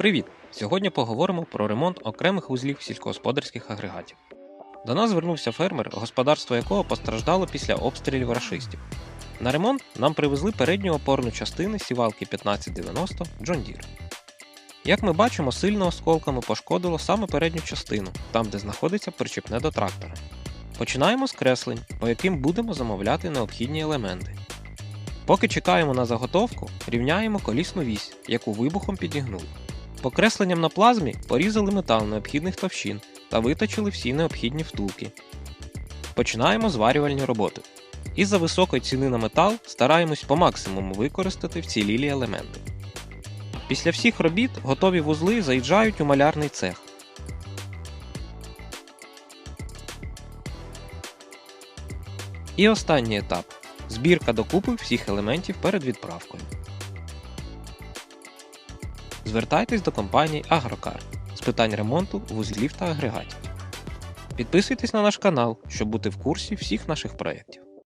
Привіт! Сьогодні поговоримо про ремонт окремих вузлів сільськогосподарських агрегатів. До нас звернувся фермер, господарство якого постраждало після обстрілів рашистів. На ремонт нам привезли передню опорну частину сівалки 1590 John Deere. Як ми бачимо, сильно осколками пошкодило саме передню частину, там де знаходиться причіпне до трактора. Починаємо з креслень, по яким будемо замовляти необхідні елементи. Поки чекаємо на заготовку, рівняємо колісну вісь, яку вибухом підігнули. Покресленням на плазмі порізали метал необхідних товщин та виточили всі необхідні втулки. Починаємо зварювальні роботи. Із-за високої ціни на метал стараємось по максимуму використати вцілілі елементи. Після всіх робіт готові вузли заїжджають у малярний цех. І останній етап збірка докупи всіх елементів перед відправкою. Звертайтесь до компанії Агрокар з питань ремонту вузлів та агрегатів. Підписуйтесь на наш канал, щоб бути в курсі всіх наших проєктів.